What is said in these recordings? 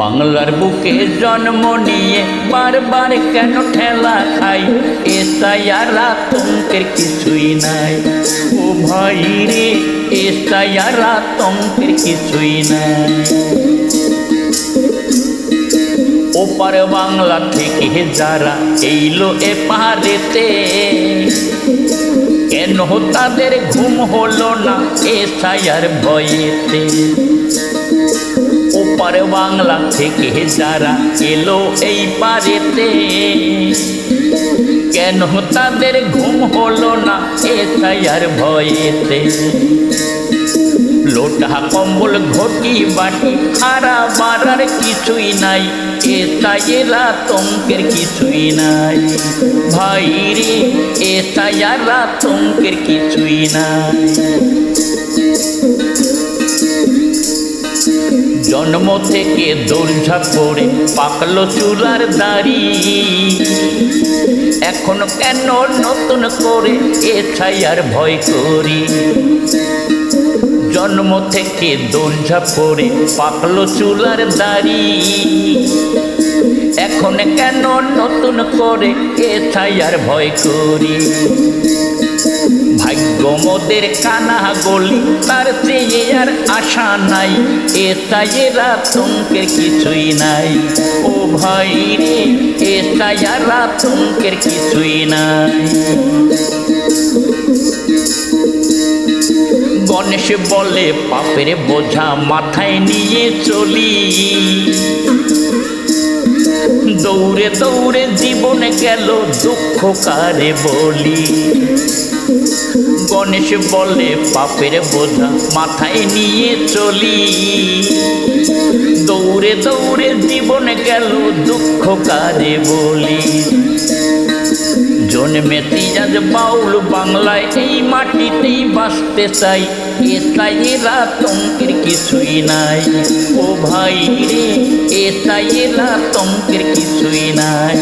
বাংলার বুকে জন্ম নিয়ে বারবার কেন ঠেলা খাই? এসাই আর আতঙ্কের কিছুই নাই। ও ভাই রে এসাই আর আতঙ্কের কিছুই নাই। ওপার বাংলা থেকে যারা এইলো এ পাহাড়েতে, কেন তাদের ঘুম হলো না এ ছায়ার ভয়েতে? ওপার বাংলা থেকে যারা এলো এই পারেতে কেন তাদের ঘুম হলো না এ আর ভয়েতে? লোটা কম্বল ঘটি বাটি খারা বাড়ার কিছুই নাই এ তাইয়েরা তঙ্কের কিছুই নাই। ভাই রে এ তাইয়ারা তঙ্কের কিছুই নাই। জন্ম থেকে দোলঝাপ করে পাকলো চুলার দাড়ি। এখন কেন নতুন করে এ ছায়ার ভয় করি? জন্ম থেকে দোলঝাপ করে পাকলো চুলার দাড়ি। এখন কেন নতুন করে এ ছায়ার ভয় করি? মোদের কানা গলি তার চেয়ে আর আশা নাই। এ তাইয়েরা তঙ্কের কিছুই নাই। ও ভাই রে, এ তাইয়ারা তঙ্কের কিছুই নাই। গণেশ বলে, পাপের বোঝা মাথায় নিয়ে চলি। দৌড়ে দৌড়ে জীবনে গেল দুঃখ কারে বলি। গণেশ বলে পাপের বোঝা মাথায় নিয়ে চলি। দৌড়ে দৌড়ে জীবনে গেল দুঃখ কারে বলি। জন্মেতি আজ বাউল বাংলায় এই মাটিতেই বাঁচতে চাই। এ তাইয়েরা তঙ্কের কিছুই নাই। ও ভাই রে, এ তাইয়েরা তঙ্কের কিছুই নাই।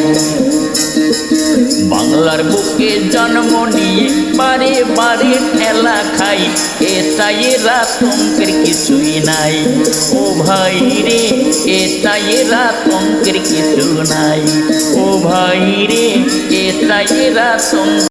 বাংলার বুকে জন্ম নিয়ে বারে বারে ঠেলা খাই। এটাই রাতঙ্কের তঙ্কের কিছুই নাই। ও ভাই রে, এটাই রাতঙ্কের তঙ্কের কিছু নাই। ও ভাই রে, এটাই রাতঙ্ক তঙ্ক